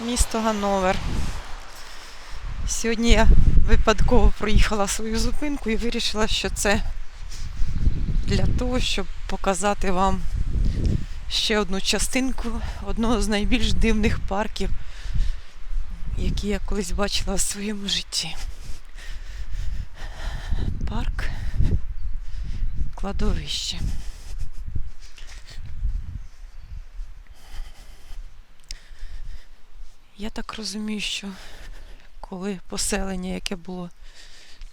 місто Ганновер. Сьогодні я випадково проїхала свою зупинку і вирішила, що це для того, щоб показати вам ще одну частинку одного з найбільш дивних парків, які я колись бачила в своєму житті. Парк кладовище. Я так розумію, що коли поселення, яке було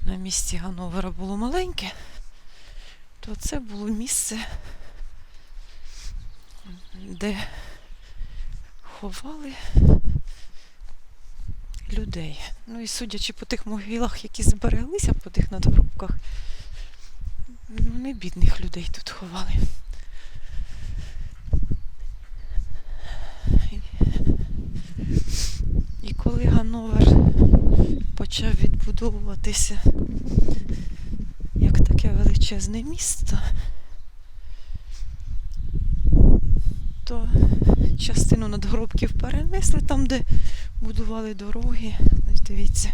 на місці Гановера, було маленьке, то це було місце, де ховали людей. Ну і судячи по тих могилах, які збереглися по тих надгробках, ну не бідних людей тут ховали. І Гановер почав відбудовуватися як таке величезне місто, то частину надгробків перенесли там, де будували дороги. Дивіться.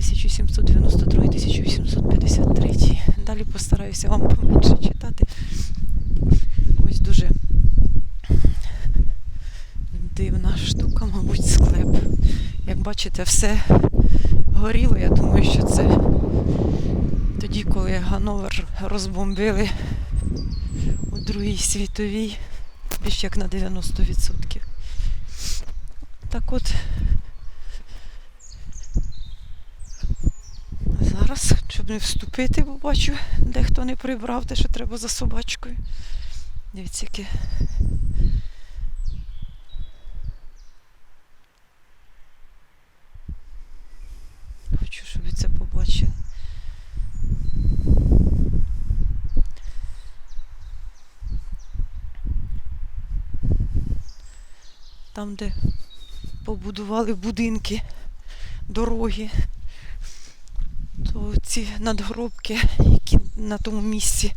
1792-1853. Далі постараюся вам поменше читати. Ось дуже дивна штука, мабуть, склеп. Як бачите, все горіло. Я думаю, що це тоді, коли Гановер розбомбили у Другій світовій, більш як на 90%. Так от зараз, щоб не вступити, бо бачу, дехто не прибрав те, що треба за собачкою. Дивіться, яке Хочу, щоб ви це побачили. Там, де побудували будинки, дороги, то ці надгробки, які на тому місці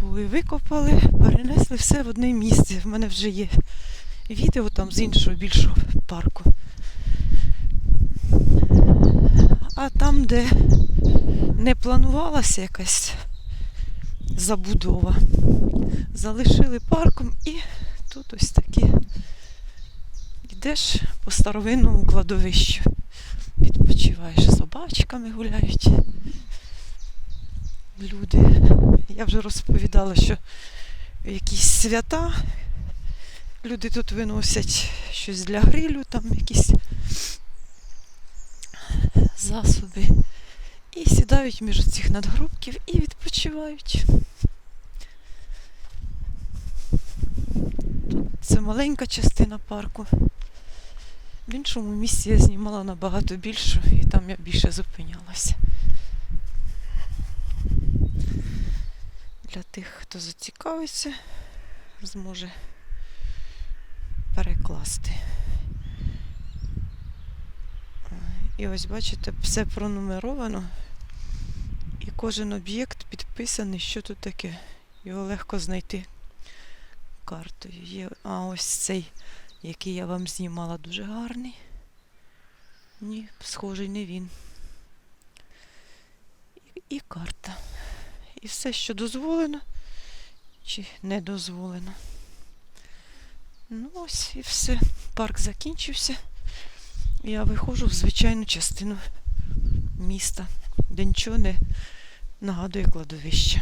були, викопали, перенесли все в одне місце. В мене вже є відео там з іншого більшого парку. А там, де не планувалася якась забудова, залишили парком і йдеш по старовинному кладовищу. Відпочиваєш собачками гуляють. Люди. Я вже розповідала, що якісь свята люди тут виносять щось для грилю, там якісь засоби. І сідають між цих надгробків і відпочивають. Тут це маленька частина парку. В іншому місці я знімала набагато більше і там я більше зупинялася. Для тих, хто зацікавиться, зможе перекласти. І ось бачите, все пронумеровано. І кожен об'єкт підписаний, що тут таке. Його легко знайти картою. Є, а ось цей, який я вам знімала, дуже гарний. Ні, схожий не він. І, і карта. І все, що дозволено чи не дозволено. Ну ось і все. Парк закінчився. Я виходжу в звичайну частину міста, де нічого не нагадує кладовище.